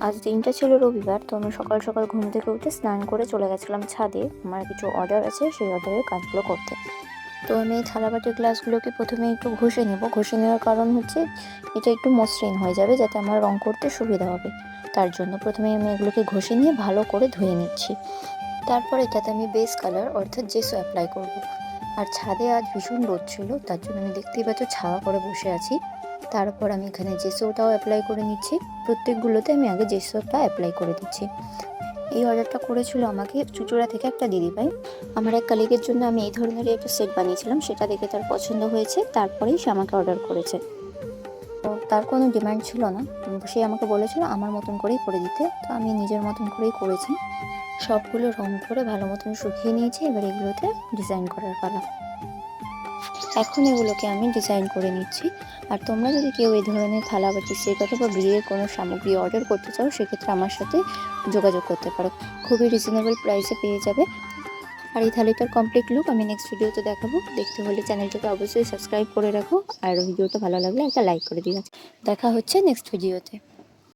আজ দিনটা ছিল রবিবার, তো আমি সকাল সকাল ঘুম থেকে উঠে স্নান করে চলে গেছিলাম ছাদে। আমার কিছু অর্ডার আছে, সেই অর্ডারের কাজগুলো করতে। তো আমি এই থালাবাটির গ্লাসগুলোকে প্রথমে একটু ঘষে নেব। ঘষে নেওয়ার কারণ হচ্ছে, এটা একটু মসৃণ হয়ে যাবে যাতে আমার রং করতে সুবিধা হবে। তার জন্য প্রথমে আমি এগুলোকে ঘষে নিয়ে ভালো করে ধুয়ে নিচ্ছি। তারপর এটাতে আমি বেস কালার অর্থাৎ জেসো অ্যাপ্লাই করব। আর ছাদে আজ ভীষণ রোদ ছিল, তার জন্য আমি দেখতেই পাচ্ছ ছাওয়া করে বসে আছি। তারপর আমি এখানে জেসোটাও অ্যাপ্লাই করে নিচ্ছি। প্রত্যেকগুলোতে আমি আগে জেসোটা অ্যাপ্লাই করে দিচ্ছি। এই অর্ডারটা করেছিল আমাকে চুচুড়া থেকে একটা দিদিভাই আমার এক কালিগের জন্য আমি এই ধরনের একটা সেট বানিয়েছিলাম, সেটা দেখে তার পছন্দ হয়েছে, তারপরেই সে আমাকে অর্ডার করেছে। তো তার কোনো ডিমান্ড ছিল না। সে আমাকে বলেছিল আমার মতন করেই করে দিতে। তো আমি নিজের মতন করেই করেছি। সবগুলো রং করে ভালো মতন শুকিয়ে নিয়েছি, এবার এগুলোতে ডিজাইন করার পালা। এখন এগুলোকে আমি ডিজাইন করে নিচ্ছি। আর তোমরা যদি কেউ এই ধরনের থালা বাটি সেট অথবা বিয়ের কোনো সামগ্রী অর্ডার করতে চাও, সেক্ষেত্রে আমার সাথে যোগাযোগ করতে পারো। খুবই রিজনেবল প্রাইসে পেয়ে যাবে। আর এই থালিটার কমপ্লিট লুক আমি নেক্সট ভিডিওতে দেখাবো। দেখতে হলে চ্যানেলটাকে অবশ্যই সাবস্ক্রাইব করে রাখো। আর ভিডিওটা ভালো লাগলে একটা লাইক করে দিও। দেখা হচ্ছে নেক্সট ভিডিওতে